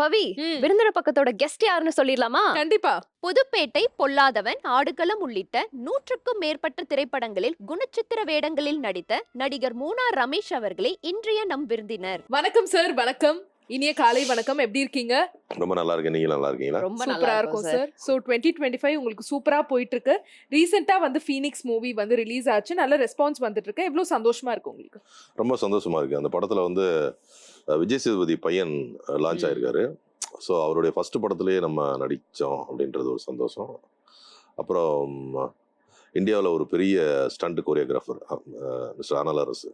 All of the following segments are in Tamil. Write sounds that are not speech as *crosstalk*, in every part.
பவி விருந்தின பக்கத்தோட கெஸ்ட் யாருன்னு சொல்லிடலாமா? கண்டிப்பா. புதுப்பேட்டை பொல்லாதவன் ஆடுகளம் உள்ளிட்ட நூற்றுக்கும் மேற்பட்ட திரைப்படங்களில் குணச்சித்திர வேடங்களில் நடித்த நடிகர் மூனா ரமேஷ் அவர்களே இன்றைய நம் விருந்தினர். வணக்கம் சார் வணக்கம். இனிய காலை வணக்கம். எப்படி இருக்கீங்க? ரொம்ப நல்லா இருக்கேன். நீங்க நல்லா இருக்கீங்களா? ரொம்ப சூப்பரா நல்லா இருக்கும் sir so twenty twenty five உங்களுக்கு சூப்பரா போயிட்டு இருக்கு ரீசெண்டா வந்து ஃபீனிக்ஸ் மூவி வந்து ரிலீஸ் ஆச்சு. நல்ல ரெஸ்பான்ஸ் வந்துட்டு இருக்கு எவ்வளவு சந்தோஷமா இருக்கு உங்களுக்கு? ரொம்ப சந்தோஷமா இருக்கு. அந்த படத்துல வந்து விஜய் சேதுபதி பையன் லான்ச். ஆயிருக்காரு. ஸோ அவருடைய ஃபர்ஸ்ட் படத்துலயே நம்ம நடித்தோம் அப்படின்றது ஒரு சந்தோஷம். அப்புறம் இந்தியாவில் ஒரு பெரிய ஸ்டண்ட் கொரியோகிராஃபர் மிஸ்டர் அனல் அரசு.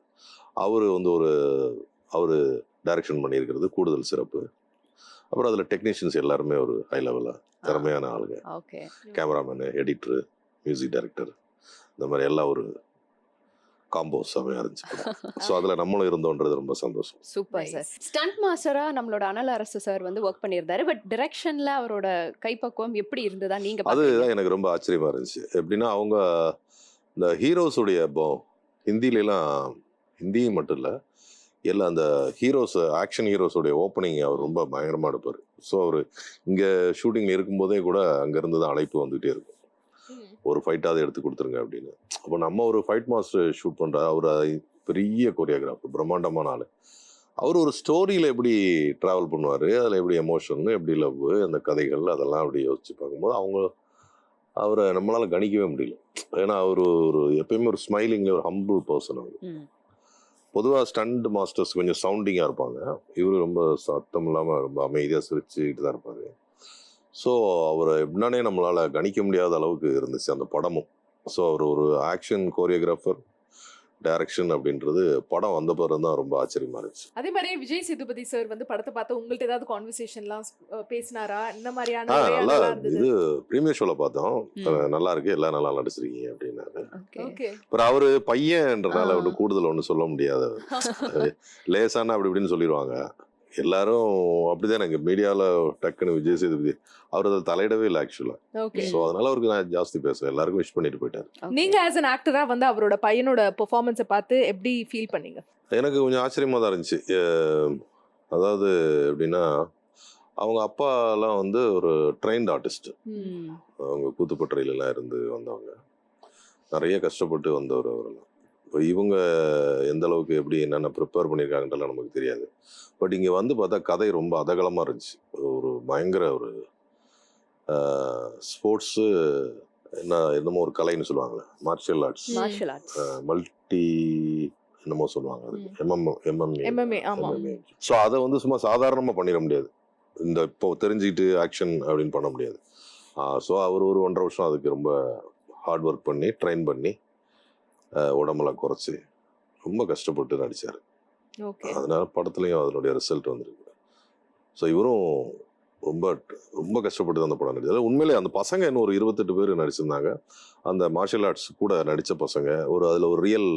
அவர் வந்து ஒரு அவர் டைரக்ஷன் பண்ணியிருக்கிறது கூடுதல் சிறப்பு. அப்புறம் அதில் டெக்னீஷியன்ஸ் எல்லாருமே ஒரு ஹை லெவலில் திறமையான ஆளுங்க. கேமராமேனு எடிட்டரு மியூசிக் டைரக்டர் இந்த மாதிரி எல்லாம் ஒரு காம்போ செமையாக இருந்துச்சு ஸோ *laughs* அதில் நம்மளும் இருந்தோன்றது ரொம்ப சந்தோஷம். சூப்பர். சார் ஸ்டண்ட் மாஸ்டரா நம்மளோட அனல் அரசு சார் வந்து ஒர்க் பண்ணியிருந்தாரு. பட் டிரெக்ஷன்ல அவரோட கைப்பக்குவம் எப்படி இருந்ததா நீங்க பாத்தீங்க? அதுதான் எனக்கு ரொம்ப ஆச்சரியமா இருந்துச்சு. எப்படின்னா அவங்க இந்த ஹீரோஸுடைய இப்போ ஹிந்திலலாம் ஹிந்தி மட்டும் இல்லை எல்லா அந்த ஹீரோஸ் ஆக்ஷன் ஹீரோஸுடைய ஓப்பனிங் அவர் ரொம்ப பயங்கரமாக எடுப்பார். ஸோ அவர் இங்கே ஷூட்டிங்கில் இருக்கும்போதே கூட அங்கேருந்து தான் அழைப்பு வந்துகிட்டே இருக்கும். ஒரு ஃபைட்டாவது எடுத்து கொடுத்துருங்க அப்படின்னு. அப்போ நம்ம ஒரு ஃபைட் மாஸ்டர் ஷூட் பண்ணுற அவர் பெரிய கொரியோகிராஃபர் பிரம்மாண்டமான ஆள். அவர் ஒரு ஸ்டோரியில் எப்படி ட்ராவல் பண்ணுவார் அதில் எப்படி எமோஷன் எப்படி லவ் அந்த கதைகள் அதெல்லாம் அப்படி யோசிச்சு பார்க்கும்போது அவங்க அவரை நம்மளால கணிக்கவே முடியல. ஏன்னா அவர் ஒரு எப்பயுமே ஒரு ஸ்மைலிங்ல ஒரு ஹம்பிள் பர்சன் அவர். பொதுவாக ஸ்டண்ட் மாஸ்டர்ஸ் கொஞ்சம் சவுண்டிங்காக இருப்பாங்க. இவர் ரொம்ப சத்தம் இல்லாமல் ரொம்ப அமைதியாக சிரிச்சுக்கிட்டு தான் இருப்பார். ஸோ அவரை எப்படின்னானே நம்மளால் கணிக்க முடியாத அளவுக்கு இருந்துச்சு அந்த படமும். ஸோ அவர் ஒரு ஆக்ஷன் கோரியோகிராஃபர் டைரக்ஷன் அப்படின்றது படம் வந்த பிறகு தான் ரொம்ப ஆச்சரியமா இருந்துச்சு. அதே மாதிரி விஜய் சேதுபதி சார் வந்து படத்தை பார்த்து உங்கள்ட்ட ஏதாவது கான்வர்சேஷன்லாம் பேசினாரா? இந்த மாதிரியான நல்லா இது ப்ரீமியர் ஷோல பார்த்தோம். நல்லா இருக்கு. எல்லாம் நல்லா நடிச்சிருக்கீங்க அப்படின்னாரு. அப்புறம் அவரு பையன்றனால. அவரு கூடுதல் ஒன்றும் சொல்ல முடியாது. *laughs* லேசான அப்படி இப்படின்னு சொல்லிடுவாங்க. எல்லாரும் அப்படிதான் எனக்கு மீடியாவில் டக்குன்னு விஜய் சேதுபதி அவர் அதை தலையிடவே இல்லை ஆக்சுவலா ஓகே ஸோ அதனால அவருக்கு நான் ஜாஸ்தி பேசுவேன் எல்லாருக்கும் விஷ் பண்ணிட்டு போயிட்டாரு. Okay. நீங்க ஆஸ் an ஆக்டரா வந்து அவரோட பையனோட பெர்ஃபார்மன்ஸை பார்த்து எப்படி ஃபீல் பண்ணீங்க? எனக்கு கொஞ்சம் ஆச்சரியமா தான் இருந்துச்சு. அதாவது எப்படின்னா அவங்க அப்பாலாம் வந்து ஒரு ட்ரெயின்ட் ஆர்டிஸ்ட். அவங்க கூத்துப்பட்டறையிலலாம் இருந்து வந்தவங்க. நிறைய கஷ்டப்பட்டு வந்தவர் அவரெல்லாம். இப்போ இவங்க எந்த அளவுக்கு எப்படி என்னென்ன ப்ரிப்பேர் பண்ணியிருக்காங்கன்றலாம் நமக்கு தெரியாது. பட் இங்கே வந்து பார்த்தா கதை ரொம்ப அதகலமாக இருந்துச்சு. ஒரு பயங்கர ஒரு ஸ்போர்ட்ஸு என்ன என்னமோ ஒரு கலைன்னு சொல்லுவாங்கள்ல மார்ஷியல் ஆர்ட்ஸ். மல்டி என்னமோ சொல்லுவாங்க அது. MM MMA. ஸோ அதை வந்து சும்மா சாதாரணமாக பண்ணிட முடியாது. இந்த இப்போ தெரிஞ்சுக்கிட்டு ஆக்ஷன் அப்படின்னு பண்ண முடியாது. ஸோ அவர் ஒரு ஒன்றரை வருஷம் அதுக்கு ரொம்ப ஹார்ட் ஒர்க் பண்ணி ட்ரெயின் பண்ணி உடம்பெல்லாம் குறைச்சி ரொம்ப கஷ்டப்பட்டு ஓகே. அதனால படத்துலையும் அதனுடைய ரிசல்ட் வந்திருக்கு. ஸோ இவரும் ரொம்ப ரொம்ப கஷ்டப்பட்டு தான் அந்த படம் நடிச்சார். உண்மையிலே அந்த பசங்க இன்னும் ஒரு இருபத்தெட்டு பேர் நடிச்சிருந்தாங்க. அந்த மார்ஷியல் ஆர்ட்ஸ் கூட நடித்த பசங்க ஒரு அதில் ஒரு real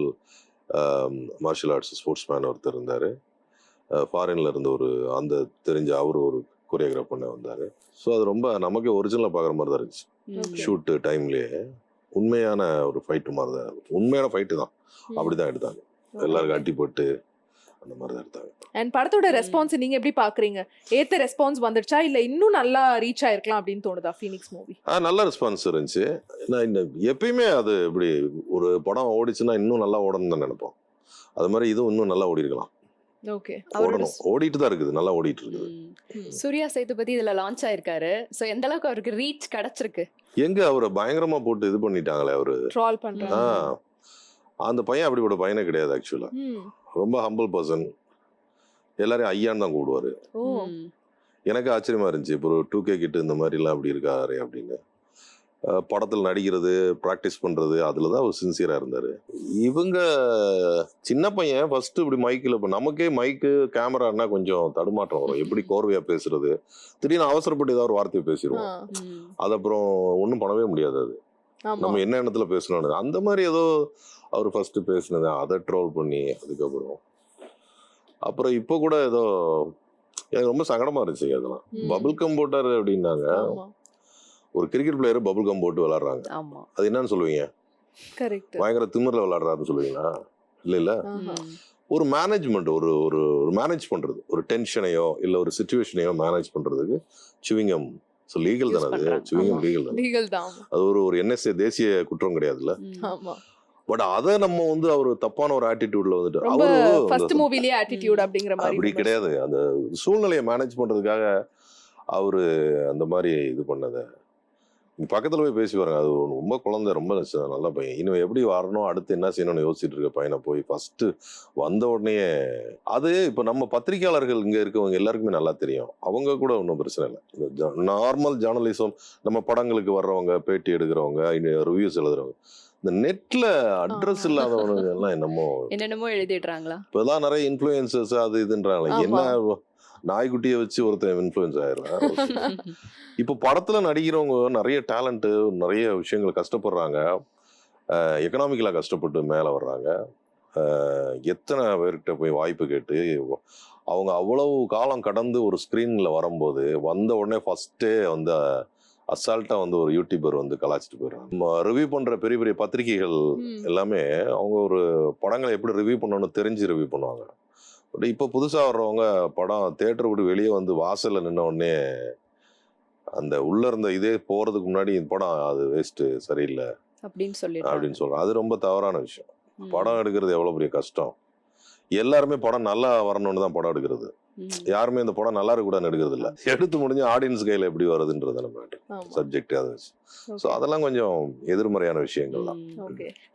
martial arts sports man ஒருத்தர் இருந்தார். ஃபாரின்ல இருந்து ஒரு அந்த தெரிஞ்ச அவர் ஒரு கொரியோகிராஃப் பண்ண வந்தார். ஸோ அது ரொம்ப நமக்கே ஒரிஜினலாக பார்க்குற மாதிரி தான் இருந்துச்சு. ஷூட்டு டைம்லேயே உண்மையான ஒரு ஃபைட்டு மாதிரி தான். உண்மையான ஃபைட்டு தான். அப்படி தான் எடுத்தாங்க. எல்லாருக்கும் அட்டிப்பட்டு அந்த மாதிரி தான் எடுத்தாங்க. அண்ட் படத்தோட. ரெஸ்பான்ஸ் நீங்க எப்படி பாக்குறீங்க? ஏத்த ரெஸ்பான்ஸ் வந்துடுச்சா? இல்ல இன்னும் நல்லா ரீச் ஆயிருக்கலாம் அப்படின்னு தோணுதா ஃபீனிக்ஸ் மூவி ஆ நல்ல ரெஸ்பான்ஸ் இருந்துச்சு. நான் இந்த எப்பயுமே அது இப்படி ஒரு படம் ஓடிச்சுன்னா இன்னும் நல்லா ஓடணும்னு தான் நினைப்போம். அது மாதிரி இதுவும் இன்னும் நல்லா ஓடி இருக்கலாம் ஓகே ஓடணும். ஓடிட்டு தான் இருக்குது. நல்லா ஓடிட்டு இருக்குது. சூர்யா சேதுபதி இதுல லான்ச் ஆயிருக்காரு. சோ எந்த அளவுக்கு அவருக்கு ரீச் கிடைச்சிருக்கு? எங்க அவரை பயங்கரமா போட்டு இது பண்ணிட்டாங்களே அவரு? ட்ரால் ஆ. பண்றாங்க அந்த பையன் அப்படிப்பட்ட பையனே கிடையாது ஆக்சுவலா. ரொம்ப ஹம்பிள் பர்சன் எல்லாரையும் ஐயான்னு தான் கூடுவாரு ஓ. ம். எனக்கு ஆச்சரியமா இருந்துச்சு. இப்போ டூ கே கிட்ட இந்த மாதிரிலாம் அப்படி இருக்காரு அப்படின்னு. படத்தில் நடிக்கிறது ப்ராக்டிஸ் பண்ணுறது அதில் தான் அவர் சின்சியராக இருந்தார். இவங்க சின்ன பையன் ஃபர்ஸ்ட் இப்படி மைக்கில் இப்போ நமக்கே மைக்கு கேமரான்னா கொஞ்சம் தடுமாற்றம் வரும். எப்படி கோர்வையாக பேசுறது? திடீர்னு அவசரப்பட்டு ஏதாவது ஒரு வார்த்தையை பேசிடுவோம். அது அப்புறம் ஒன்றும் பண்ணவே முடியாது அது. நம்ம என்ன இடத்துல பேசணும்னு. அந்த மாதிரி ஏதோ அவர் ஃபர்ஸ்ட் பேசினது அதை ட்ரோல் பண்ணி அதுக்கப்புறம். அப்புறம் இப்போ கூட ஏதோ எனக்கு ரொம்ப சங்கடமா இருந்துச்சு அதெல்லாம். பபுள் கம் போட்டாரு அப்படின்னாங்க. ஒரு கிரிக்கெட் பிளேயர் பபுள் கம் போட்டு விளாடுறாங்க. ஆமா. அது என்னன்னு சொல்லுவீங்க? கரெக்ட் பயங்கர திமிரில் விளாடுறாருன்னு சொல்லுவீங்களா? இல்ல இல்ல. ஒரு மேனேஜ்மெண்ட் ஒரு ஒரு ஒரு மேனேஜ் பண்றது. ஒரு டென்ஷனையோ இல்ல ஒரு சுச்சுவேஷனையோ மேனேஜ் பண்றதுக்கு சுவிங்கம் ஸோ லீகல் தானே அது. Chewing gum. லீகல் தானே? அது ஒரு ஒரு என்எஸ்ஏ தேசிய குற்றம் கிடையாதுல்ல? பட் அதை நம்ம வந்து அவர் தப்பான ஒரு ஆட்டிடியூட்ல வந்துட்டு அவரு ஃபர்ஸ்ட் மூவிலேயே ஆட்டிடியூட் அப்படிங்கிற மாதிரி அப்படி. கிடையாது. அந்த சூழ்நிலையை மேனேஜ் பண்றதுக்காக அவரு அந்த மாதிரி இது பண்ணத பக்கத்துல போய் பேசி பாருங்க. அது ரொம்ப குழந்தை ரொம்ப நல்ல பையன். இன்னும் எப்படி வரணும் அடுத்து என்ன செய்யணும்னு யோசிச்சுட்டு இருக்க பையனை போய் ஃபர்ஸ்ட் வந்த உடனே அது இப்ப நம்ம பத்திரிகையாளர்கள் இங்க இருக்கவங்க எல்லாருக்குமே நல்லா தெரியும். அவங்க கூட ஒன்றும் பிரச்சனை இல்லை. நார்மல் ஜேர்னலிசம் நம்ம படங்களுக்கு வர்றவங்க பேட்டி எடுக்கிறவங்க ரிவ்யூஸ் எழுதுறவங்க இந்த நெட்ல அட்ரஸ் ஆ. இல்லாதவங்க எல்லாம் என்னமோ என்னென்னமோ எழுதிடுறாங்களா? இப்பதான் நிறைய இன்ஃப்ளூயன்சஸ் அது இதுன்றாங்க ஆமா. என்ன நாய்க்குட்டியை வச்சு ஒருத்தன் இன்ஃப்ளூயன்ஸ் ஆயிடுறான். இப்போ படத்துல நடிக்கிறவங்க நிறைய டேலண்ட் நிறைய விஷயங்கள் கஷ்டப்படுறாங்க. எக்கனாமிக்கலா கஷ்டப்பட்டு மேல வர்றாங்க. எத்தனை பேர்கிட்ட போய் வாய்ப்பு கேட்டு அவங்க அவ்வளவு காலம் கடந்து ஒரு ஸ்க்ரீன்ல வரும்போது வந்த உடனே ஃபர்ஸ்டே வந்து அசால்ட்டா வந்து ஒரு யூடியூபர் வந்து கலாச்சிட்டு போயிடுறாங்க. ரிவ்யூ பண்ற பெரிய பெரிய பத்திரிகைகள். எல்லாமே அவங்க ஒரு படங்களை எப்படி ரிவ்யூ பண்ணணும்னு தெரிஞ்சு ரிவ்யூ பண்ணுவாங்க. பட் இப்போ புதுசாக வர்றவங்க படம் தேட்டர் விட்டு வெளியே வந்து வாசல்ல நின்ன உடனே அந்த உள்ள இருந்த இதே போறதுக்கு முன்னாடி இந்த படம் அது வேஸ்ட் சரியில்லை அப்படின்னு சொல்லிடுறாங்க அப்படின்னு சொல்றாங்க அது ரொம்ப தவறான விஷயம். படம் எடுக்கிறது எவ்வளவு பெரிய கஷ்டம் எல்லாருமே படம் நல்லா வரணும்னு தான் படம் எடுக்கிறது. யாருமே இந்த படம் நல்லா இருக்க கூட எடுக்கிறது இல்ல எடுத்து முடிஞ்சு ஆடியன்ஸ் கையில எப்படி வருதுன்றது நம்ம. சப்ஜெக்ட் அது. ஸோ. அதெல்லாம் கொஞ்சம் எதிர்மறையான விஷயங்கள் தான்.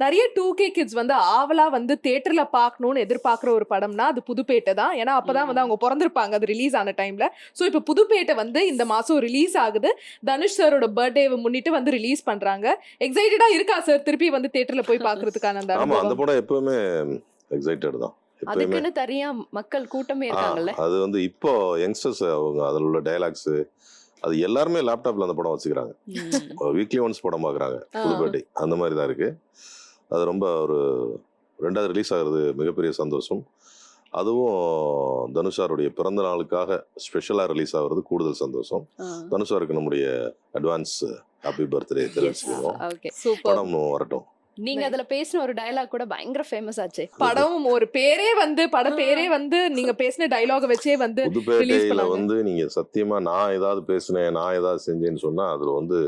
நிறைய டூ கே கிட்ஸ் வந்து ஆவலா வந்து தியேட்டர்ல பார்க்கணும்னு எதிர்பார்க்குற ஒரு படம்னா அது புதுப்பேட்டை தான். ஏன்னா அப்பதான் வந்து. அவங்க பிறந்திருப்பாங்க. அது ரிலீஸ் ஆன டைம்ல ஸோ இப்போ புதுப்பேட்டை வந்து இந்த மாசம் ரிலீஸ் ஆகுது. தனுஷ் சாரோட பர்த்டேவை முன்னிட்டு வந்து ரிலீஸ் பண்றாங்க. எக்ஸைட்டடா இருக்கா சார் திருப்பி வந்து தியேட்டர்ல போய் பார்க்கிறதுக்கான அந்த ஆமா அந்த படம் எப்பவுமே எக்ஸைட்டட் தான். அதுக்குன்னு தனியா மக்கள் கூட்டமே இருக்காங்கல்ல? அது வந்து இப்போ யங்ஸ்டர்ஸ் அவங்க அதில் உள்ள டைலாக்ஸ் அது எல்லாருமே லேப்டாப்ல அந்த படம் வச்சுக்கிறாங்க. வீக்லி ஒன்ஸ் படம் பார்க்குறாங்க. புதுப்பேட்டை அந்த மாதிரி தான் இருக்கு. அது ரொம்ப ஒரு ரெண்டாவது ரிலீஸ் ஆகுறது மிகப்பெரிய சந்தோஷம். அதுவும் தனுஷாருடைய பிறந்த நாளுக்காக ஸ்பெஷலாக ரிலீஸ் ஆகுறது கூடுதல் சந்தோஷம். தனுஷாருக்கு நம்முடைய அட்வான்ஸ் ஹாப்பி பர்த்டே. தெரிவிச்சுக்கிறோம். படம் வரட்டும். நீங்க அதுல பேசின ஒரு டயலாக் கூட பயங்கர ஃபேமஸ் ஆச்சே. படம் ஒரு பேரே வந்து படம் பேரே வந்து நீங்க பேசின டைலாக வச்சே வந்து புதுப்பேட்டையில. வந்து நீங்க சத்தியமா நான் ஏதாவது பேசினேன் நான் ஏதாவது செஞ்சேன்னு சொன்னா அதுல வந்து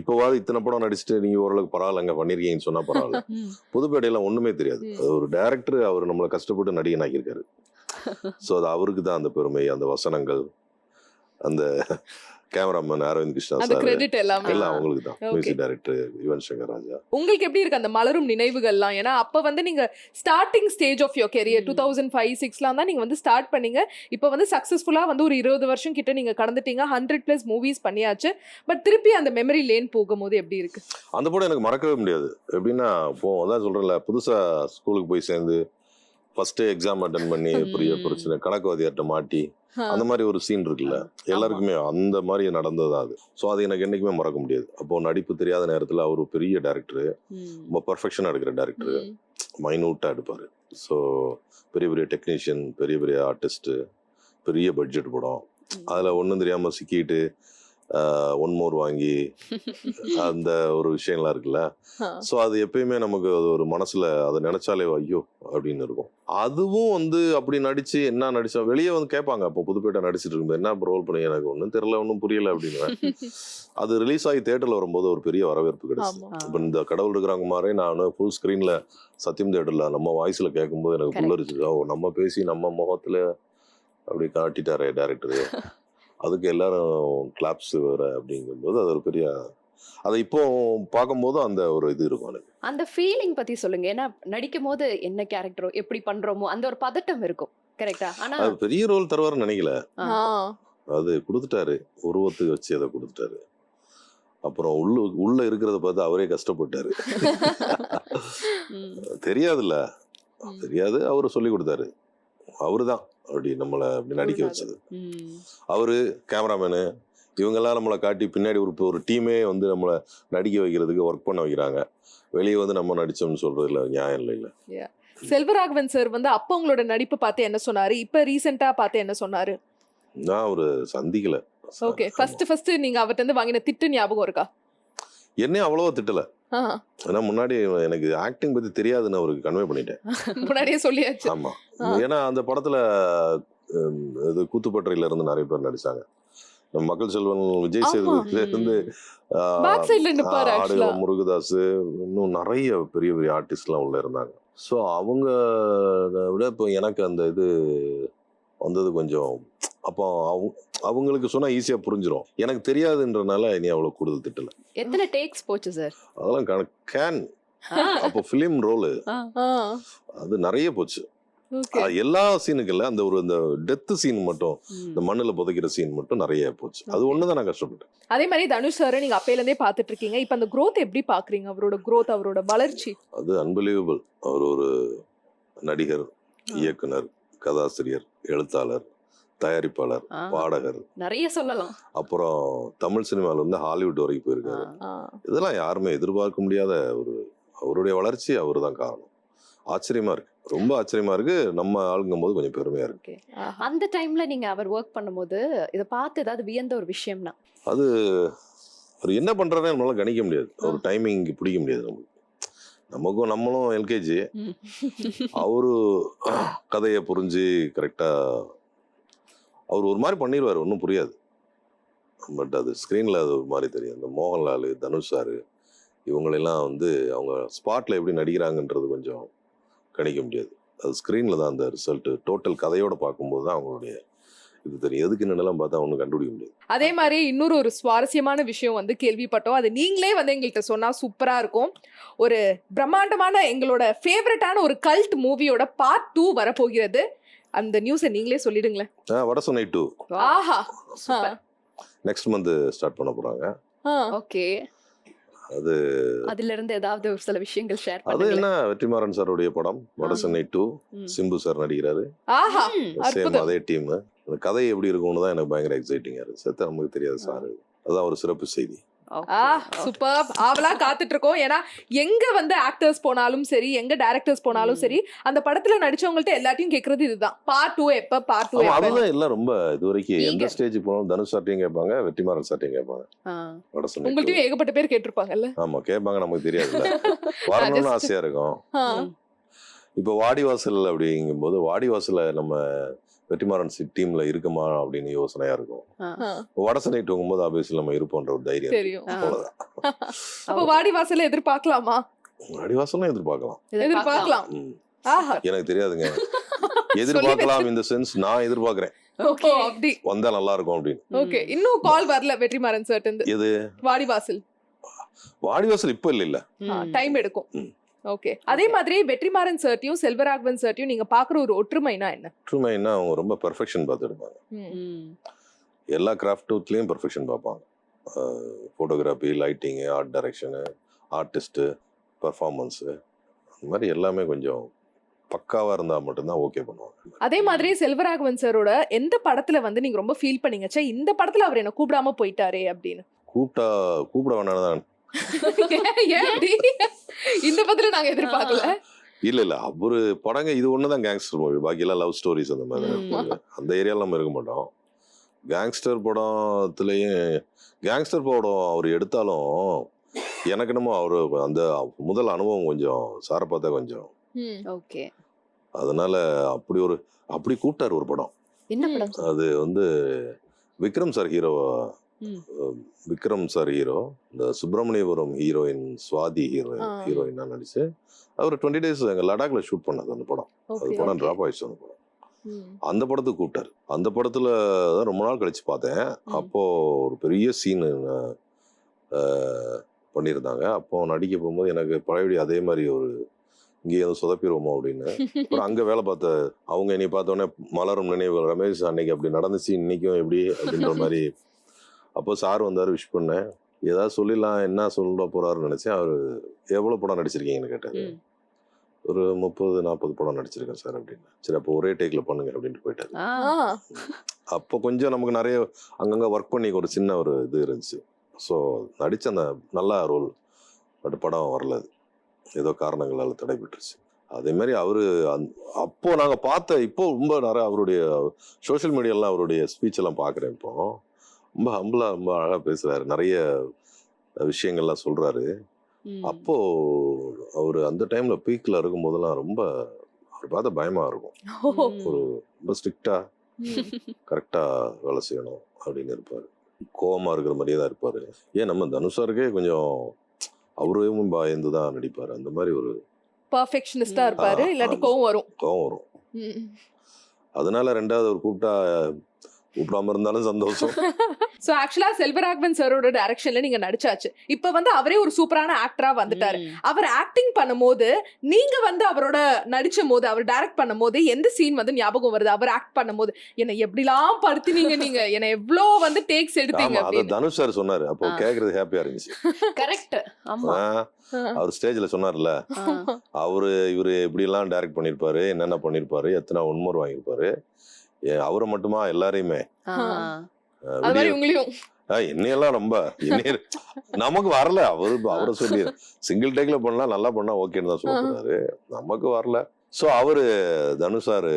இப்போவாது இத்தனை படம் நடிச்சுட்டு நீங்க ஓரளவுக்கு பரவாயில்லங்க பண்ணிருக்கீங்கன்னு சொன்னா பரவாயில்ல. *laughs* புதுப்பேட்டையில ஒண்ணுமே தெரியாது. ஒரு டைரக்டர் அவர் நம்மளை கஷ்டப்பட்டு நடிகன் ஆக்கியிருக்காரு ஸோ *laughs* அது அவருக்கு தான் அந்த பெருமை அந்த வசனங்கள் அந்த கேமராமேன் அரவிந்த் கிருஷ்ணா அந்த சார். கிரெடிட் எல்லாமே. எல்லாம் அவங்களுக்கு தான். Music director Yuvan Shankar Raja. உங்களுக்கு எப்படி இருக்கு அந்த மலரும் நினைவுகள்லாம்? ஏன்னா அப்ப வந்து நீங்க starting stage of your career. Two thousand five சிக்ஸ்லாம் தான் நீங்க வந்து ஸ்டார்ட் பண்ணீங்க. இப்போ வந்து சக்ஸஸ்ஃபுல்லா வந்து ஒரு இருபது வருஷம் கிட்ட நீங்க கடந்துட்டீங்க. ஹண்ட்ரட் பிளஸ் மூவிஸ் பண்ணியாச்சு. பட் திருப்பி அந்த மெமரி லேன் போகும்போது எப்படி இருக்கு? அந்த படம் எனக்கு மறக்கவே முடியாது. எப்படின்னா இப்போ அதான் சொல்றேன்ல புதுசா ஸ்கூலுக்கு போய் சேர்ந்து ஃபர்ஸ்ட் எக்ஸாம் அட்டன் பண்ணி பெரிய. பிரச்சனை கணக்குவாதியார்ட்ட மாட்டி அந்த மாதிரி ஒரு சீன் இருக்குல்ல எல்லாருக்குமே அந்த மாதிரி நடந்தது அது ஸோ அது எனக்கு என்னைக்குமே மறக்க முடியாது அப்போ நடிப்பு தெரியாத நேரத்தில் அவர் பெரிய டேரக்டர். ரொம்ப பர்ஃபெக்ஷனாக எடுக்கிற டேரக்டர். மைனூட்டாக எடுப்பார் ஸோ பெரிய பெரிய டெக்னீஷியன் பெரிய பெரிய ஆர்டிஸ்ட்டு பெரிய பட்ஜெட் படம். அதில் ஒன்றும் தெரியாமல் சிக்கிட்டு ஒன் மோர் வாங்கி *laughs* அந்த ஒரு விஷயம்லாம் இருக்குல்ல. ஸோ அது எப்பயுமே நமக்கு அது ஒரு மனசுல அதை நினைச்சாலே ஐயோ! அப்படின்னு இருக்கும். அதுவும் வந்து அப்படி நடிச்சு என்ன நடிச்சா வெளியே வந்து கேட்பாங்க. அப்போ புதுப்பேட்டை நடிச்சிட்டு இருக்கும்போது என்ன ரோல் பண்ணி எனக்கு ஒன்றும் தெரியல ஒன்றும் புரியல அப்படின்னு *laughs* அது ரிலீஸ் ஆகி தேட்டர்ல வரும்போது ஒரு பெரிய வரவேற்பு கிடைச்சு இப்போ இந்த கடவுள் இருக்கிறாங்க மாதிரி நான் ஃபுல் ஸ்க்ரீன்ல சத்தியம் தேட்டர்ல நம்ம வாய்ஸ்ல கேட்கும்போது எனக்கு. புல்லரிச்சு நம்ம பேசி நம்ம முகத்துல அப்படி காட்டிட்டாரே டேரக்டர் *laughs* அதுக்கு எல்லாரும் கிளாப்ஸ் வேற அப்படிங்கும்போது அது ஒரு பெரிய அதை இப்போ பார்க்கும்போது அந்த ஒரு இது இருக்கும் எனக்கு. அந்த ஃபீலிங் பத்தி சொல்லுங்க. ஏன்னா நடிக்கும் போது என்ன கேரக்டரோ எப்படி பண்றோமோ அந்த ஒரு பதட்டம் இருக்கும். கரெக்டா ஆனா அது பெரிய ரோல் தருவாருன்னு நினைக்கல. அது கொடுத்துட்டாரு. உருவத்துக்கு வச்சு அதை கொடுத்துட்டாரு. அப்புறம் உள்ள உள்ள இருக்கிறத பார்த்து அவரே கஷ்டப்பட்டாரு. தெரியாதுல்ல. தெரியாது. அவரு சொல்லி கொடுத்தாரு. அவரு தான் அப்படி நம்மளை அப்படி நடிக்க. வச்சது. அவரு கேமராமேனு இவங்கெல்லாம் நம்மளை காட்டி பின்னாடி ஒரு ஒரு டீமே வந்து நம்மளை நடிக்க வைக்கிறதுக்கு ஒர்க் பண்ண வைக்கிறாங்க. வெளியே வந்து நம்ம நடிச்சோம்னு சொல்றதுல நியாயம் இல்லை இல்ல. செல்வராகவன் சார் வந்து அப்ப உங்களோட நடிப்பு பார்த்து என்ன சொன்னாரு? இப்ப ரீசெண்டா பார்த்து என்ன சொன்னாரு? நான் ஒரு சந்திக்கல. ஓகே ஃபர்ஸ்ட் ஃபர்ஸ்ட் நீங்க அவர்ட்ட இருந்து வாங்கின திட்டு ஞாபகம் இருக்கா? என்னையும் அவ்வளவா திட்டல. ஏன்னா முன்னாடி எனக்கு ஆக்டிங் பத்தி தெரியாதுன்னு அவருக்கு கன்வே பண்ணிட்டேன். முன்னாடியே சொல்லியாச்சு. ஆமா. ஏன்னா அந்த படத்துல இது கூத்துப்பட்டறையில இருந்து நிறைய பேர் நடிச்சாங்க. நம்ம மக்கள் செல்வன் விஜய். சேதுபதியில இருந்து முருகதாஸ் இன்னும் நிறைய பெரிய பெரிய ஆர்டிஸ்ட்லாம் உள்ள இருந்தாங்க. ஸோ அவங்க விட இப்போ எனக்கு அந்த இது வந்தது கொஞ்சம் அப்போ அவங்க அவங்களுக்கு சொன்னா ஈஸியா புரிஞ்சிரும். எனக்கு தெரியாதுன்றனால இனி அவ்வளவு கூடுதல் திட்டல. எத்தனை டேக்ஸ் போச்சு சார் அதெல்லாம் கணக்கு கேன் அப்போ ஃபிலிம் ரோலு அது நிறைய போச்சு. எல்லா சீனுக்கு இல்ல அந்த ஒரு இந்த டெத் சீன் மட்டும் இந்த மண்ணுல புதைக்கிற சீன் மட்டும் நிறைய போச்சு. அது ஒண்ணுதான் நான் கஷ்டப்பட்டேன். அதே மாதிரி தனுஷ் சார் நீங்க அப்பையில இருந்தே பாத்துட்டு இருக்கீங்க. இப்ப அந்த growth எப்படி பாக்குறீங்க அவரோட growth அவரோட வளர்ச்சி? அது அன்பிலீவபிள் அவர் ஒரு நடிகர் இயக்குனர் கதாசிரியர் எழுத்தாளர். தயாரிப்பாளர் பாடகர். நிறைய சொல்லலாம். அப்புறம் தமிழ் சினிமால இருந்து ஹாலிவுட் வரைக்கும் போயிருக்காரு. இதெல்லாம் யாருமே எதிர்பார்க்க முடியாத ஒரு அவருடைய வளர்ச்சி அவர் தான் காரணம். ஆச்சரியமா இருக்கு. ரொம்ப ஆச்சரியமா இருக்கு. நம்ம ஆளுங்கும் போது கொஞ்சம் பெருமையா இருக்கு. அந்த டைம்ல நீங்க அவர் ஒர்க் பண்ணும்போது இதை பார்த்து ஏதாவது வியந்த ஒரு விஷயம்னா? அது அவர் என்ன பண்றாருன்னு நம்மளால கணிக்க முடியாது. ஒரு டைமிங் பிடிக்க முடியாது நமக்கு. நமக்கும் நம்மளும் எல்கேஜி அவரு கதையை புரிஞ்சு கரெக்டா அவர் ஒரு மாதிரி பண்ணிடுவார் ஒன்றும் புரியாது. பட் அது ஸ்க்ரீனில் அது ஒரு மாதிரி தெரியும். இந்த மோகன்லால் தனுஷ் சார் இவங்களெல்லாம் வந்து அவங்க ஸ்பாட்டில் எப்படி நடிக்கிறாங்கன்றது கொஞ்சம் கணிக்க முடியாது. அது ஸ்க்ரீனில் தான் அந்த ரிசல்ட் டோட்டல் கதையோடு பார்க்கும்போது தான் அவங்களுடைய இது தெரியும். எதுக்கு என்னெல்லாம் பார்த்தா ஒன்றும் கண்டுபிடிக்க முடியாது. அதே மாதிரி இன்னொரு ஒரு சுவாரஸ்யமான விஷயம் வந்து கேள்விப்பட்டோம். அது நீங்களே வந்து எங்கள்கிட்ட சொன்னால் சூப்பராக இருக்கும். ஒரு பிரம்மாண்டமான எங்களோட ஃபேவரட்டான ஒரு கல்ட் மூவியோட பார்ட் டூ வரப்போகிறது. அந்த நியூஸை நீங்களே சொல்லிடுங்களேன். ஆ வட சொன்னை டூ ஆஹா. சூப்பர். நெக்ஸ்ட் மந்த் ஸ்டார்ட் பண்ண போகிறாங்க ஆ, ஓகே. அது அதுல இருந்து ஏதாவது ஒரு சில விஷயங்கள் ஷேர் அது என்ன வெற்றிமாறன் சாருடைய படம் வட ஆ. சென்னை டூ சிம்பு சார் நடிக்கிறாரு. ஆஹா சேம் அற்புதம். அதே டீம் அந்த கதை எப்படி இருக்கும்னு தான் எனக்கு பயங்கர எக்ஸைட்டிங்கா இருக்கு. சத்த நமக்கு தெரியாது சார். அதான் ஒரு சிறப்பு செய்தி. சூப்பர் ஆவலா காத்துட்டு இருக்கோம் ஏன்னா எங்க வந்து ஆக்டர்ஸ் போனாலும் சரி எங்க டைரக்டர்ஸ் போனாலும். சரி அந்த படத்துல நடிச்சவங்கள்ட்ட எல்லாத்தையும் கேக்குறது இதுதான். பார்ட் டூ எப்ப பார்ட் டூ அதுதான் எல்லாம் ரொம்ப இது வரைக்கும். எந்த. ஸ்டேஜுக்கு போனாலும் தனுஷ் சார்ட்டையும் கேட்பாங்க வெற்றிமாறன் சார்ட்டையும் கேட்பாங்க. உங்கள்ட்டயும் ஏகப்பட்ட பேர் கேட்டிருப்பாங்கல்ல? ஆமா கேட்பாங்க நமக்கு தெரியாதுல்ல. *laughs* வரணும்னு ஆசையா இருக்கும். இப்போ வாடிவாசல் அப்படிங்கும்போது வாடிவாசல்ல நம்ம வெற்றிமாறன் டீம்ல இருக்குமா அப்படின்னு யோசனையா இருக்கும். ஆ, வட சென்னை டூங்கும்போது ஆபீஸ்ல நம்ம இருப்போன்ற ஒரு தைரியம். அவ்வளவுதான். அப்ப வாடி வாசல்ல எதிர்பார்க்கலாமா? வாடிவாசலும் எதிர்பார்க்கலாம். எதிர்பார்க்கலாம். ம். ஆஹா. எனக்கு தெரியாதுங்க. *laughs* எதிர்பார்க்கலாம் இந்த சென்ஸ் நான் எதிர்பார்க்கிறேன். அப்படி. வந்தா நல்லா இருக்கும் அப்படின்னு. ஓகே. இன்னும் கால் வரல வெற்றிமாறன் சார் எது? வாடி வாசல். வாடிவாசல் இப்ப இல்ல இல்ல. டைம் எடுக்கும். ஓகே அதே மாதிரி வெற்றிமாறன் சர்ட்டையும் செல்வராகவன் சர்ட்டையும் நீங்க பாக்குற ஒரு ஒற்றுமைனா என்ன? ட்ரூமைன்னா அவங்க ரொம்ப பெர்ஃபெக்ஷன் பார்த்து எடுப்பாங்க எல்லா கிராஃப்ட்லேயும் பெர்ஃபெக்ஷன் பார்ப்பாங்க. Photography lighting art direction artist performance அந்த மாதிரி எல்லாமே கொஞ்சம் பக்காவாக இருந்தால் மட்டும்தான் ஓகே பண்ணுவாங்க. அதே மாதிரி செல்வராகவன் சாரோட எந்த படத்துல வந்து நீங்க ரொம்ப ஃபீல் பண்ணீங்க? ச்சே இந்த படத்துல அவர் என்ன கூப்பிடாம போயிட்டாரே அப்படின்னு. கூப்பிட்டா கூப்பிட வேணாம் தான் *laughs* ஏன் அப்படி? இந்த படத்துல நாங்க எதிர்பார்க்கல. இல்லை இல்லை. அவரு படங்க இது ஒன்று தான் கேங்ஸ்டர் மூவி பாக்கியெல்லாம் லவ் ஸ்டோரிஸ் அந்த மாதிரி அந்த ஏரியாவில் நம்ம இருக்க மாட்டோம். கேங்ஸ்டர் படத்துலேயும் கேங்ஸ்டர் படம் அவர் எடுத்தாலும் எனக்கு என்னமோ அவர் அந்த முதல் அனுபவம் கொஞ்சம் சாரை பார்த்தா கொஞ்சம். ஓகே. அதனால அப்படி ஒரு அப்படி கூப்பிட்டார் ஒரு படம். என்ன படம்? அது வந்து Vikram sir hero. Vikram sir hero இந்த சுப்பிரமணியபுரம் ஹீரோயின் சுவாதி ஹீரோயின். ஹீரோயினா நடிச்சு அவர் டுவெண்ட்டி டேஸ் எங்க லடாக்ல ஷூட் பண்ணது அந்த படம். அது படம். டிராப் ஆயிடுச்சு அந்த படம். அந்த படத்துக்கு கூப்பிட்டாரு. அந்த படத்துல தான் ரொம்ப நாள் கழிச்சு பார்த்தேன். அப்போ ஒரு பெரிய சீனு பண்ணியிருந்தாங்க. அப்போ நடிக்க போகும்போது எனக்கு பழையபடி அதே மாதிரி ஒரு இங்கே எதுவும் சொதப்பிடுவோமோ அப்படின்னு. அப்புறம் அங்க வேலை பார்த்த அவங்க என்னை பார்த்தோன்னே மலரும் நினைவுகள். ரமேஷ் அன்னைக்கு அப்படி நடந்துச்சு இன்னைக்கும் எப்படி அப்படின்ற மாதிரி அப்போ சார் வந்தார் விஷ் பண்ணேன். ஏதாவது சொல்லிடலாம் என்ன சொல்ல போறாருன்னு நினைச்சேன் அவர் எவ்வளவு படம் நடிச்சிருக்கீங்கன்னு கேட்டாரு. ஒரு முப்பது நாற்பது படம் நடிச்சிருக்கேன் சார் அப்படின்னு. சரி அப்போ ஒரே டேக்ல பண்ணுங்க அப்படின்ட்டு போயிட்டாரு. அப்போ கொஞ்சம் நமக்கு நிறைய அங்கங்க ஒர்க் பண்ணி ஒரு சின்ன ஒரு இது இருந்துச்சு. ஸோ நடிச்ச அந்த நல்ல ரோல் பட் படம் வரல. ஏதோ காரணங்களால் தடைபட்டுருச்சு. அதே மாதிரி அவரு அந்- அப்போ நாங்க பார்த்த இப்போ ரொம்ப நிறைய அவருடைய சோஷியல் மீடியாலாம் அவருடைய ஸ்பீச் எல்லாம் பார்க்குறேன் இப்போ. ரொம்ப ஹம்பிளா ரொம்ப அழகா பேசுறாரு நிறைய விஷயங்கள்லாம் சொல்றாரு. அப்போ அவர் அந்த டைம்ல பீக்ல இருக்கும் போதெல்லாம் ரொம்ப அவர் பார்த்தா பயமா இருக்கும். ஒரு ரொம்ப ஸ்ட்ரிக்டா. கரெக்டா வேலை செய்யணும் அப்படின்னு இருப்பாரு கோவமா இருக்கிற மாதிரியே தான் இருப்பாரு ஏன் நம்ம தனுஷாருக்கே கொஞ்சம் அவரும் பயந்து தான் நடிப்பாரு அந்த மாதிரி ஒரு பர்ஃபெக்ஷனிஸ்டா. இருப்பாரு இல்லாட்டி. கோவம் வரும் கோவம் வரும். அதனால ரெண்டாவது அவர் கூப்பிட்டா கூப்பிடாம இருந்தாலும் சந்தோஷம். சோ ஆக்சுவலா செல்வராகவன் சாரோட டைரக்ஷன்ல நீங்க நடிச்சாச்சு. இப்ப வந்து அவரே ஒரு சூப்பரான ஆக்டரா வந்துட்டாரு. அவர் ஆக்டிங் பண்ணும்போது நீங்க வந்து அவரோட நடிச்ச போது அவர் டைரக்ட் பண்ணும்போது எந்த சீன் வந்து ஞாபகம் வருது? அவர் ஆக்ட் பண்ணும்போது என்ன எப்படிலாம் படுத்துனீங்க நீங்க? என்ன எவ்வளோ வந்து டேக்ஸ் எடுத்தீங்க அதை தனுஷ் சார் சொன்னாரு. அப்போ. கேக்குறது ஹாப்பியா இருந்துச்சு. *laughs* கரெக்ட் ஆமா. அவர் ஸ்டேஜ்ல சொன்னார்ல. அவரு இவரு எப்படி எல்லாம் டைரக்ட் பண்ணிருப்பாரு? என்னென்ன பண்ணிருப்பாரு? எத்தனை உண்மர் வாங்கியிருப்பாரு அவரை மட்டுமா? எல்லாரையுமே. என்னையெல்லாம் ரொம்ப என்னைய நமக்கு வரல. அவரு அவரை சொல்லி சிங்கிள் டேக்ல பண்ணலாம் நல்லா பண்ணா ஓகேன்னு தான் சொல்ல போறாரு. நமக்கு வரல. ஸோ அவரு தனுஷ் சார்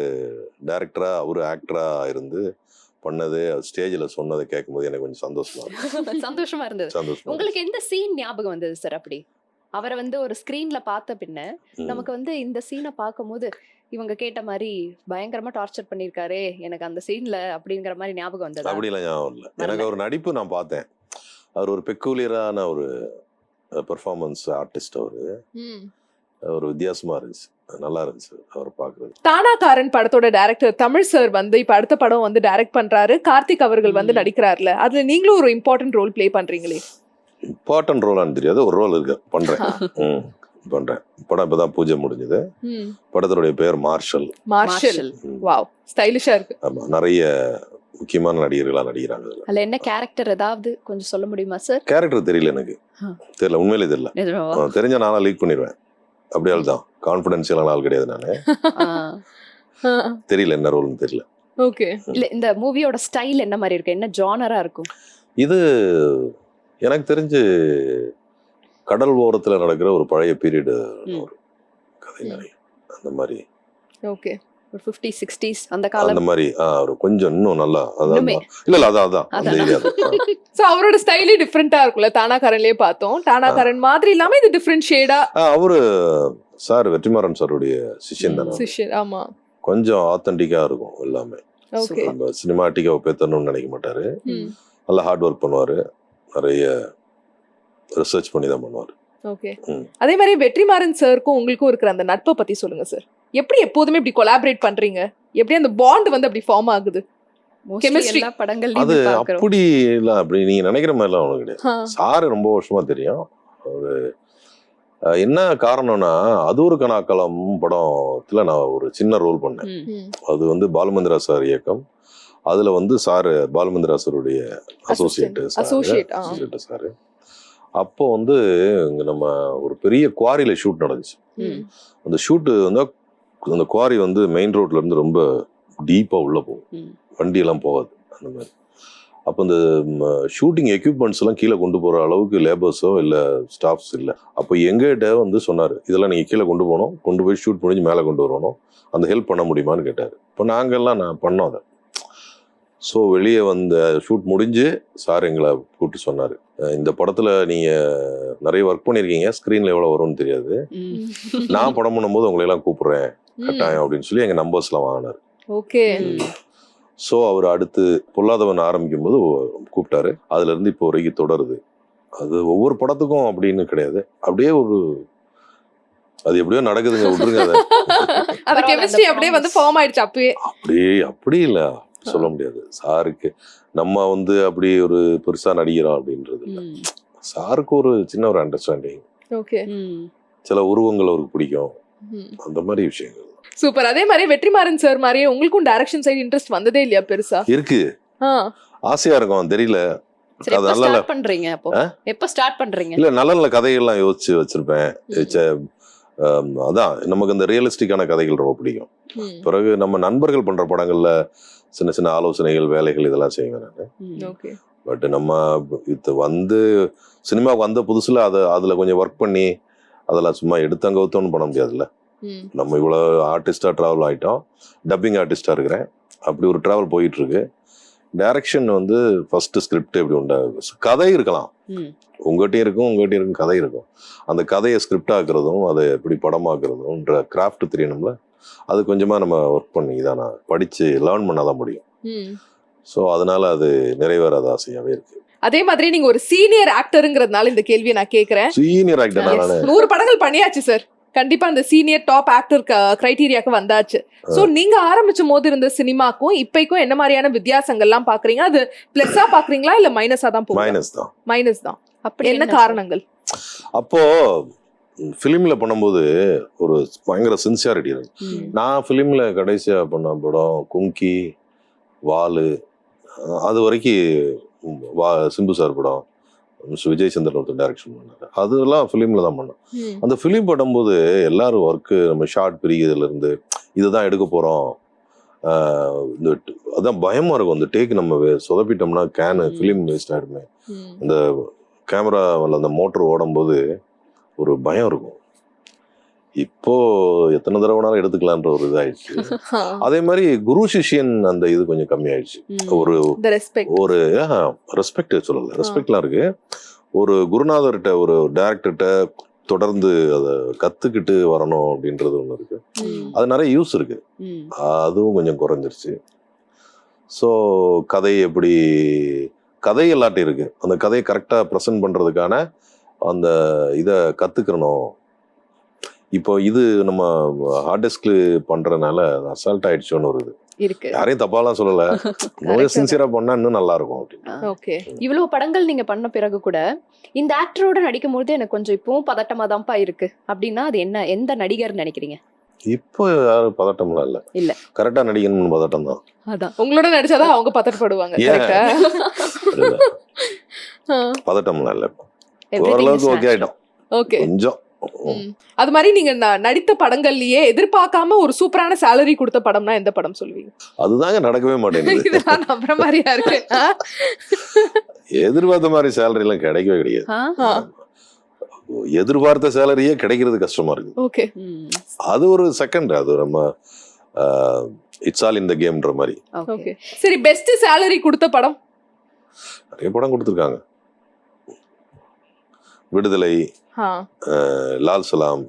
டைரக்டரா அவரு ஆக்டரா இருந்து பண்ணது ஸ்டேஜ்ல சொன்னதை கேட்கும்போது எனக்கு கொஞ்சம் சந்தோஷமா. *laughs* சந்தோஷமா இருந்தது. சந்தோஷமா. உங்களுக்கு எந்த சீன் ஞாபகம் வந்தது சார் அப்படி? அவரை வந்து ஒரு ஸ்கிரீன்ல பார்த்த பின்ன. நமக்கு வந்து இந்த சீனை பார்க்கும்போது இவங்க கேட்ட மாதிரி பயங்கரமா டார்ச்சர் பண்ணிருக்காரே எனக்கு அந்த சீன்ல அப்படிங்கிற மாதிரி ஞாபகம் வந்ததா? அப்படிலாம் ஞாபகம் இல்லை. எனக்கு அவர் நடிப்பு நான் பார்த்தேன். அவர் ஒரு பெக்கூலியரான ஒரு பெர்ஃபார்மன்ஸ் ஆர்டிஸ்ட் அவரு. ம். ஒரு வித்தியாசமா இருந்துச்சு. நல்லா இருந்துச்சு அவர் பார்க்குறது. தானாகாரன் படத்தோட டைரக்டர் தமிழ் சார் வந்து இப்ப அடுத்த படம் வந்து டைரக்ட் பண்றாரு. கார்த்திக் அவர்கள் வந்து. நடிக்கிறாருல அதுல நீங்களும் ஒரு இம்பார்ட்டன்ட் ரோல் ப்ளே பண்றீங்களே? இம்பார்ட்டன்ட் ரோலான்னு தெரியாது ஒரு ரோல் இருக்கு. பண்றேன். *laughs* ம். பண்றேன். படம் இப்பதான் பூஜை முடிஞ்சது. ம். படத்தினுடைய பெயர் மார்ஷல் மார்ஷல். வாவ் ஸ்டைலிஷா இருக்கு. ஆமா நிறைய முக்கியமான நடிகர்களா நடிக்கிறாங்க இதுல. அதுல என்ன கேரக்டர் ஏதாவது கொஞ்சம் சொல்ல முடியுமா சார் கேரக்டர் தெரியல எனக்கு. தெரியல உண்மையிலே தெரியல. தெரிஞ்சா நானா லீக் பண்ணிடுவேன் அப்படியே ஆள் தான் கான்ஃபிடென்ஷியலான ஆள் கிடையாது நானு. ஆ. தெரியல என்ன ரோல்னு தெரியல. ஓகே இல்ல இந்த மூவியோட ஸ்டைல் என்ன மாதிரி இருக்கு? என்ன ஜானரா இருக்கும்? இது எனக்கு தெரிஞ்சு கடல் ஓரத்துல நடக்கிற ஒரு பழைய பீரியடு. ஒரு கதை நினைக்கிறேன் அந்த மாதிரி. ஓகே. ஒரு ஃபிஃப்டி சிக்ஸ்டீஸ் அந்த அந்த காலம். மாதிரி. ஆ, ஒரு கொஞ்சம் இன்னும் நல்லா அதான். இல்ல இல்ல அதான் அதான். அந்த. ஏரியா சோ *laughs* அவரோட ஸ்டைலே டிஃப்ரெண்டா இருக்கும்ல. தானாகாரன்லயே பார்த்தோம். தானாகாரன் மாதிரி இல்லாம இது டிஃப்ரெண்ட் ஷேடா அவரு சார் வெற்றிமாறன் சாருடைய சிஷ்யன் தானே சிஷர் ஆமா. கொஞ்சம் ஆத்தென்டிக்கா இருக்கும் எல்லாமே. ஓகே. நம்ம சினிமாட்டிக்கா பேத்தணும்னு நினைக்க மாட்டாரு. நல்லா ஹார்ட் ஒர்க் பண்ணுவாரு. நிறைய ரிசர்ச் பண்ணி தான் பண்ணுவாரு. ஓகே. அதே மாதிரி வெற்றிமாறன் சாருக்கும் உங்களுக்கும் இருக்கிற அந்த நட்பை பத்தி சொல்லுங்க சார் எப்படி எப்போதுமே இப்படி கொலாபரேட் பண்றீங்க? எப்படி அந்த பாண்ட் வந்து அப்படி ஃபார்ம் ஆகுது. எல்லா அது அப்படி இல்ல அப்படி நீங்க நினைக்கிற மாதிரிலாம் ஒன்றும் கிடையாது. சாரு ரொம்ப வருஷமா தெரியும். அஹ், என்ன காரணம்னா அது ஒரு கணாக்களம் படத்துல நான் ஒரு சின்ன ரோல் பண்ணேன். அது வந்து பாலுமந்திரா சார் இயக்கம். அதுல வந்து சாரு பாலுமந்திரா சாருடைய அசோசியேட். அசோசியேட் சாரு அப்போ வந்து இங்க நம்ம ஒரு பெரிய குவாரியில ஷூட் நடந்துச்சு. அந்த ஷூட்டு வந்து அந்த குவாரி வந்து மெயின் ரோட்ல இருந்து ரொம்ப டீப்பா உள்ள போகும். ம். வண்டி எல்லாம் போகாது அந்த மாதிரி. அப்போ இந்த ஷூட்டிங் எக்யூப்மெண்ட்ஸ் எல்லாம் கீழே கொண்டு போற அளவுக்கு லேபர்ஸோ இல்ல ஸ்டாஃப்ஸ் இல்ல. அப்போ எங்ககிட்ட வந்து சொன்னாரு இதெல்லாம் நீங்க கீழே கொண்டு போகணும் கொண்டு போய் ஷூட் முடிஞ்சு மேலே கொண்டு வரணும். அந்த ஹெல்ப் பண்ண முடியுமான்னு கேட்டாரு. இப்போ நாங்கெல்லாம் நான் பண்ணோம் அதை. ஸோ வெளியே வந்த ஷூட் முடிஞ்சு சார் எங்களை கூப்பிட்டு சொன்னார். இந்த படத்தில் நீங்கள் நிறைய ஒர்க் பண்ணியிருக்கீங்க ஸ்க்ரீனில் எவ்வளோ வரும்னு தெரியாது. நான் படம் பண்ணும்போது உங்களை எல்லாம் கூப்பிடுறேன் கட்டாயம் அப்படின்னு சொல்லி எங்கள் நம்பர்ஸ்லாம் வாங்கினார். ஓகே. ஸோ அவர் அடுத்து பொல்லாதவன் ஆரம்பிக்கும் போது கூப்பிட்டாரு. அதுல இருந்து இப்போ வரைக்கும் தொடருது. அது ஒவ்வொரு படத்துக்கும் அப்படின்னு கிடையாது. அப்படியே ஒரு அது எப்படியோ நடக்குதுங்க விட்டுருங்க அதை. *laughs* கெமிஸ்ட்ரி அப்படியே வந்து. ஃபார்ம் ஆயிடுச்சு அப்பவே அப்படியே அப்படி இல்ல. சொல்ல முடியாது. சாருக்கு நம்ம வந்து அப்படி ஒரு பெருசா நடிக்கிறோம் அப்படின்றது இல்ல. சாருக்கு ஒரு சின்ன ஒரு அண்டர்ஸ்டாண்டிங் ஓகே. ம். சில உருவங்கள் அவருக்கு பிடிக்கும். அந்த மாதிரி விஷயங்கள். சூப்பர். அதே மாதிரி வெற்றிமாறன் சார் மாதிரியே உங்களுக்கும் டைரக்ஷன் சைடு இன்ட்ரெஸ்ட் வந்ததே இல்லையா பெருசா? இருக்கு. ஆ. ஆசையா இருக்கும் தெரியல. அது பண்றீங்க அப்போ? எப்ப ஸ்டார்ட் பண்றீங்க? இல்ல நல்ல நல்ல கதைகள்லாம் யோசிச்சு வச்சிருப்பேன். அதான் நமக்கு இந்த ரியலிஸ்டிக்கான கதைகள் ரொம்ப பிடிக்கும். பிறகு நம்ம நண்பர்கள் பண்ற படங்கள்ல சின்ன சின்ன ஆலோசனைகள் வேலைகள் இதெல்லாம் செய்வேன் நான். பட் நம்ம இது வந்து சினிமாவுக்கு வந்த புதுசுல அதை அதுல கொஞ்சம் ஒர்க் பண்ணி அதெல்லாம் சும்மா எடுத்தங்கவுத்தோன்னு பண்ண முடியாதுல்ல. நம்ம இவ்வளோ ஆர்டிஸ்டா ட்ராவல் ஆயிட்டோம். டப்பிங் ஆர்டிஸ்டா இருக்கிறேன். அப்படி ஒரு ட்ராவல் போயிட்டு இருக்கு டைரக்ஷன் வந்து ஃபர்ஸ்ட் ஸ்கிரிப்ட் எப்படி உண்டாகுது கதை இருக்கலாம். ம். உங்ககிட்டயும் இருக்கும் உங்ககிட்டயும் இருக்கும் கதை இருக்கும். அந்த கதையை ஸ்கிரிப்ட் ஆக்குறதும் அதை எப்படி படமாக்குறதும்ன்ற கிராஃப்ட் தெரியணும்ல? அது கொஞ்சமா நம்ம ஒர்க் பண்ணி தான் படிச்சு லேர்ன் பண்ணாதான் முடியும். ம். ஸோ அதனால அது நிறைவேறாத ஆசையாவே இருக்கு. அதே மாதிரி நீங்க ஒரு சீனியர் ஆக்டருங்கிறதுனால இந்த கேள்வியை நான் கேக்குறேன் சீனியர் ஆக்டர் நூறு படங்கள் பண்ணியாச்சு சார் கண்டிப்பா அந்த சீனியர் டாப் ஆக்டர் கிரைட்டீரியாக்கு வந்தாச்சு. சோ நீங்க ஆரம்பிச்ச போது இருந்த சினிமாக்கும் இப்பைக்கும் என்ன மாதிரியான வித்தியாசங்கள்லாம் பாக்குறீங்க? அது பிளஸ்ஸா பாக்குறீங்களா? இல்ல மைனஸா தான் மைனஸ் தான். மைனஸ் தான். அப்படி என்ன? காரணங்கள்? அப்போ ஃபிலிம்ல பண்ணும்போது ஒரு பயங்கர சின்சியாரிட்டி இருக்கு. நான் ஃபிலிமில் கடைசியாக பண்ண படம் கும்கி வாலு அது வரைக்கும் வா சிம்பு சார் படம் மிஸ்டர் விஜய் சந்திரன் ஒருத்தர் டைரக்ஷன் பண்ணாரு. அதெல்லாம் ஃபிலிமில் தான் பண்ணோம். அந்த ஃபிலிம் படும்போது எல்லாரும் ஒர்க்கு நம்ம ஷார்ட் பிரிக்கிறதுலேருந்து இதுதான் எடுக்க போகிறோம் இந்த ட- அதான் பயமா இருக்கும். அந்த டேக் நம்ம சொதப்பிட்டோம்னா கேனு. ஃபிலிம் வேஸ்ட் ஆயிடுமே. அந்த கேமராவில் அந்த மோட்டர் ஓடும்போது ஒரு பயம் இருக்கும். இப்போ எத்தனை தடவை வேணாலும் எடுத்துக்கலான்ற ஒரு இதாயிடுச்சு. *laughs* அதே மாதிரி குரு சிஷ்யன் அந்த இது கொஞ்சம் கம்மி ஆயிடுச்சு ம். ஒரு ஒரு ரெஸ்பெக்ட் சொல்லல. ரெஸ்பெக்ட்லாம் இருக்கு. ஒரு குருநாதர்கிட்ட ஒரு டைரக்டர்கிட்ட தொடர்ந்து அதை கத்துக்கிட்டு வரணும் அப்படின்றது ஒன்று இருக்கு. அது நிறைய யூஸ் இருக்கு. அதுவும் கொஞ்சம் குறைஞ்சிருச்சு. ஸோ கதை எப்படி கதை எல்லாட்டும் இருக்கு. அந்த கதையை கரெக்டாக ப்ரெசென்ட் பண்றதுக்கான அந்த இதை கத்துக்கணும். இப்போ இது நம்ம ஹார்ட் டிஸ்க் பண்றதுனால அசால்ட் ஆயிடுச்சோன்னு ஒரு இது. இருக்கு. யாரையும் தப்பாலாம் சொல்லல. *laughs* நோய. சின்சியரா பண்ணா இன்னும் நல்லா இருக்கும். ஓகே. இவ்வளவு படங்கள் நீங்க பண்ண பிறகு கூட இந்த ஆக்டரோட நடிக்கும் போது எனக்கு கொஞ்சம் இப்பவும் பதட்டமா தான்ப்பா இருக்கு. அப்படின்னா அது என்ன எந்த நடிகர் நினைக்கிறீங்க? இப்போ யாரும் பதட்டம்லாம் இல்ல. இல்ல. கரெக்டா நடிக்கணும்னு பதட்டம் தான். அதான். உங்களோட நடிச்சாதான் அவங்க பதட்டப்படுவாங்க. *laughs* *laughs* பதட்டம்லாம் இல்ல. ஓரளவுக்கு ஓகே ஆயிட்டோம் ஓகே கொஞ்சம். அது மாதிரி நீங்க ந- நடித்த படங்கள்லயே எதிர்பார்க்காம ஒரு சூப்பரான salary கொடுத்த படம்னா எந்த படம் சொல்லுவீங்க? அதுதாங்க நடக்கவே மாட்டேங்குது. *laughs* நம்புற மாதிரியா இருக்கு? எதிர்பார்த்த மாதிரி சேலரி எல்லாம் கிடைக்கவே கிடையாது. எதிர்பார்த்த சேலரியே கிடைக்கிறது கஷ்டமா இருக்கு. ஓகே. அது ஒரு செகண்ட் அது நம்ம இட்ஸ் ஆல் இந்த கேம்ன்ற மாதிரி. ஓகே சரி பெஸ்ட் salary கொடுத்த படம்? நிறைய படம் கொடுத்துருக்காங்க. விடுதலை லால் சலாம்.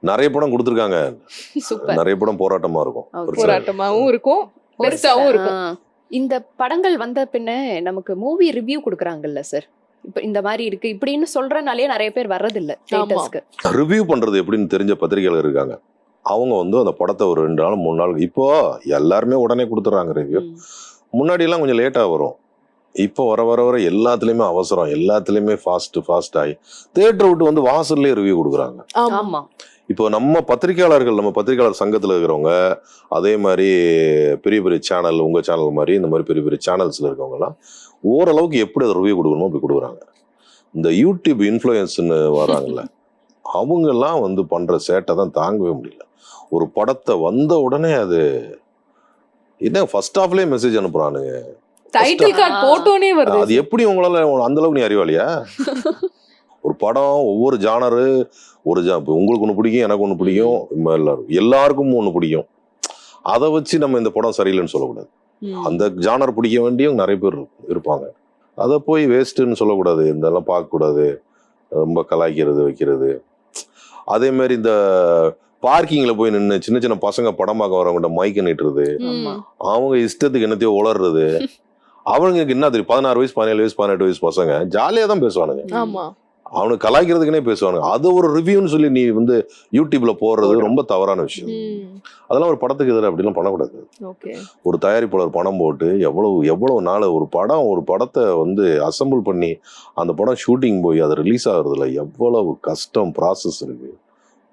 நிறைய படம் கொடுத்துருக்காங்க. சூப்பர். நிறைய படம் போராட்டமா இருக்கும். போராட்டமாவும் இருக்கும். சில- இருக்கும். இந்த படங்கள் வந்த பின்ன நமக்கு மூவி ரிவ்யூ கொடுக்குறாங்கல்ல சார்? இப்ப இந்த மாதிரி இருக்கு. இப்படின்னு சொல்றனாலே நிறைய பேர் வர்றதில்ல தேட்டர்ஸ்க்கு ரிவ்யூ பண்றது எப்படின்னு தெரிஞ்ச பத்திரிகையாளர் இருக்காங்க. அவங்க வந்து அந்த படத்தை ஒரு ரெண்டு நாள் மூணு நாள் இப்போ எல்லாருமே உடனே கொடுத்துட்றாங்க ரிவ்யூ. ம். முன்னாடி எல்லாம் கொஞ்சம் லேட்டா வரும். இப்போ வர வர வர எல்லாத்துலயுமே அவசரம். எல்லாத்துலயுமே ஃபாஸ்ட் ஃபாஸ்ட் ஆகி தேட்டர் விட்டு வந்து வாசல்லே ரிவ்யூ கொடுக்குறாங்க. ஆமா. ஆமா. இப்போ நம்ம பத்திரிகையாளர்கள் நம்ம பத்திரிகையாளர் சங்கத்துல இருக்கிறவங்க அதே மாதிரி பெரிய பெரிய சேனல் உங்க சேனல் மாதிரி இந்த மாதிரி பெரிய பெரிய சேனல்ஸ்ல இருக்கவங்க எல்லாம் ஓரளவுக்கு எப்படி அதை ரிவ்யூ கொடுக்கணுமோ அப்படி கொடுக்குறாங்க. இந்த யூடியூப் இன்ஃப்ளூயன்ஸ்னு வராங்கல்ல *laughs* அவங்க எல்லாம் வந்து பண்ற சேட்டை தான் தாங்கவே முடியல. ஒரு படத்தை வந்த உடனே அது என்ன ஃபர்ஸ்ட் ஹாஃப்லயே மெசேஜ் அனுப்புறானுங்க. Title card. போட்டோனே அது வருது எப்படி உங்களால அந்த அளவுக்கு நீ அறிவாளியா? *laughs* ஒரு படம் ஒவ்வொரு ஜானரு ஒரு ஜா உங்களுக்கு ஒன்று பிடிக்கும் எனக்கு ஒன்று பிடிக்கும் எல்லாரும் எல்லாருக்கும் ஒன்று பிடிக்கும். அதை வச்சு நம்ம இந்த படம் சரியில்லைன்னு சொல்லக்கூடாது. அந்த ஜானர் பிடிக்க வேண்டியும் நிறைய பேர் இருப்பாங்க. அதை போய் வேஸ்ட்டுன்னு சொல்லக்கூடாது. இதெல்லாம் பார்க்கக்கூடாது. ரொம்ப கலாய்க்கிறது வைக்கிறது. அதே மாதிரி இந்த பார்க்கிங்ல போய் நின்று சின்ன சின்ன பசங்க படம் பார்க்க வரவங்கள்ட்ட மைக்க நீட்டுறது. ஆமா. அவங்க இஷ்டத்துக்கு என்னத்தையோ உளறது *laughs* அவங்களுக்கு என்ன தெரியும்? பதினாறு வயசு பதினேழு வயசு பதினெட்டு வயசு பசங்க ஜாலியா தான் பேசுவானுங்க. ஆமா. அவனுக்கு கலாய்க்கிறதுக்குனே பேசுவானுங்க. அது ஒரு ரிவ்யூன்னு சொல்லி நீ வந்து யூடியூப்ல போடுறது ரொம்ப தவறான விஷயம். அதெல்லாம் ஒரு படத்துக்கு எதிராக அப்படிலாம் பண்ணக்கூடாது. ஒரு தயாரிப்பாளர் பணம் போட்டு எவ்வளவு எவ்வளவு நாள் ஒரு படம் ஒரு படத்தை வந்து அசெம்பிள் பண்ணி அந்த படம் ஷூட்டிங் போய் அது ரிலீஸ் ஆகுறதுல எவ்வளவு கஷ்டம் ப்ராசஸ் இருக்கு.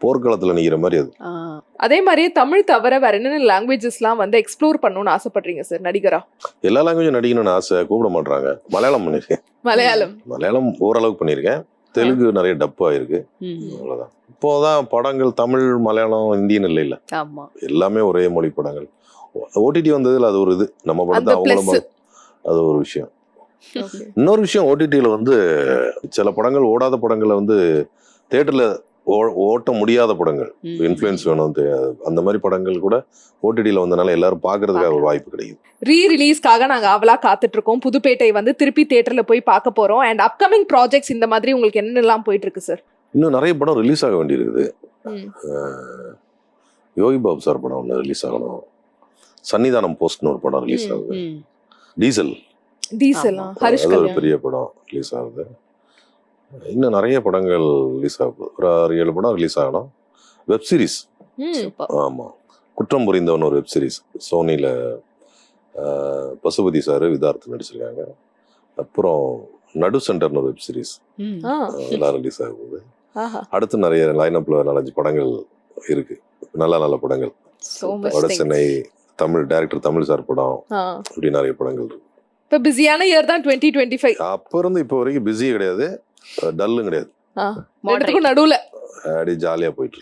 போர்க்களத்துல நிக்கிற மாதிரி அது. அதே மாதிரியே தமிழ் தவிர வேற என்னென்ன லாங்குவேஜஸ்லாம் வந்து எக்ஸ்ப்ளோர் பண்ணணும்னு ஆசைப்படுறீங்க சார் நடிகரா? எல்லா லாங்குவேஜும் நடிக்கணும்னு ஆசை கூப்பிட மாட்டாங்க மலையாளம் பண்ணிருக்கேன். மலையாளம். மலையாளம் ஓரளவுக்கு பண்ணியிருக்கேன் தெலுங்கு நிறைய டப் ஆயிருக்கு. ம். அவ்வளவுதான். இப்போதான் படங்கள் தமிழ் மலையாளம் ஹிந்தின்னு இல்லை இல்ல. ஆமா. எல்லாமே ஒரே மொழி படங்கள். ஓடிடி வந்ததுல அது ஒரு இது. நம்ம படத்தை. பார்த்து- அது ஒரு விஷயம். இன்னொரு விஷயம் ஓடிடியில் வந்து சில படங்கள் ஓடாத படங்களை வந்து தேட்டரில் ஓட்ட முடியாத படங்கள். இன்ஃப்ளூயன்ஸ் வேணும் அந்த மாதிரி படங்கள் கூட ஓடிடியில் வந்தனால எல்லாரும் பார்க்கறதுக்காக ஒரு வாய்ப்பு கிடைக்குது. ரீ ரிலீஸ்க்காக நாங்க அவலா காத்துட்டு இருக்கோம் புதுப்பேட்டை வந்து திருப்பி தியேட்டர்ல போய் பார்க்க போறோம். அண்ட் அப்கமிங் ப்ராஜெக்ட்ஸ் இந்த மாதிரி உங்களுக்கு என்னெல்லாம் போயிட்டு இருக்கு சார் இன்னும் நிறைய படம் ரிலீஸ் ஆக வேண்டியிருக்குது. யோகி பாபு சார் படம் ஒன்று ரிலீஸ் ஆகணும். சன்னிதானம் போஸ்ட்னு ஒரு படம் ரிலீஸ் ஆகுது. டீசல். டீசல்? பெரிய படம் ரிலீஸ் ஆகுது. இன்னும் நிறைய படங்கள் ரிலீஸ் ஆகுது ஒரு ஆறு ஏழு படம் ரிலீஸ் ஆகணும். Web series. ஆமாம் குற்றம் புரிந்தவன் ஒரு வெப் சீரிஸ் சோனியில் பசுபதி சார் விதார்த்து நடிச்சிருக்காங்க. அப்புறம் நடு சென்டர்னு ஒரு வெப் சீரிஸ் ம். ஆ, அதெல்லாம் ரிலீஸ் ஆகுது ஆஹா. அடுத்து நிறைய லைனப்பில் நாலஞ்சு படங்கள் இருக்கு. நல்ல நல்ல படங்கள். வட. சென்னை தமிழ் டைரக்டர் தமிழ் சார் படம் ஆ. இப்படி நிறைய படங்கள் இருக்கு. இப்ப பிஸியான இயர் தான் டுவெண்ட்டி டுவெண்ட்டி ஃபைவ் அப்போ இருந்து இப்போ வரைக்கும் பிஸியே கிடையாது. டல்லும் கிடையாது. ரெண்டுத்துக்கும் நடுவுல. அப்படி ஜாலியாக போயிட்டு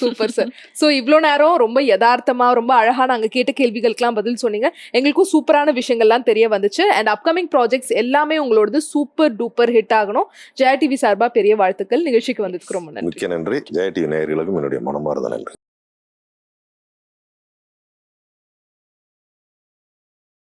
சூப்பர் சார் ஸோ இவ்வளோ நேரம் ரொம்ப யதார்த்தமா ரொம்ப அழகா நாங்க கேட்ட கேள்விகளுக்கெல்லாம் பதில் சொன்னீங்க. எங்களுக்கும் சூப்பரான விஷயங்கள்லாம் தெரிய வந்துச்சு. அண்ட் அப்கமிங் ப்ராஜெக்ட்ஸ் எல்லாமே உங்களோடது சூப்பர் டூப்பர் ஹிட் ஆகணும். ஜெயா டிவி சார்பா பெரிய வாழ்த்துக்கள். நிகழ்ச்சிக்கு வந்ததுக்கு ரொம்ப நன்றி. மிக்க நன்றி. ஜெய டிவி நேயர்களுக்கும் என்னுடைய மனமார்ந்த நன்றி.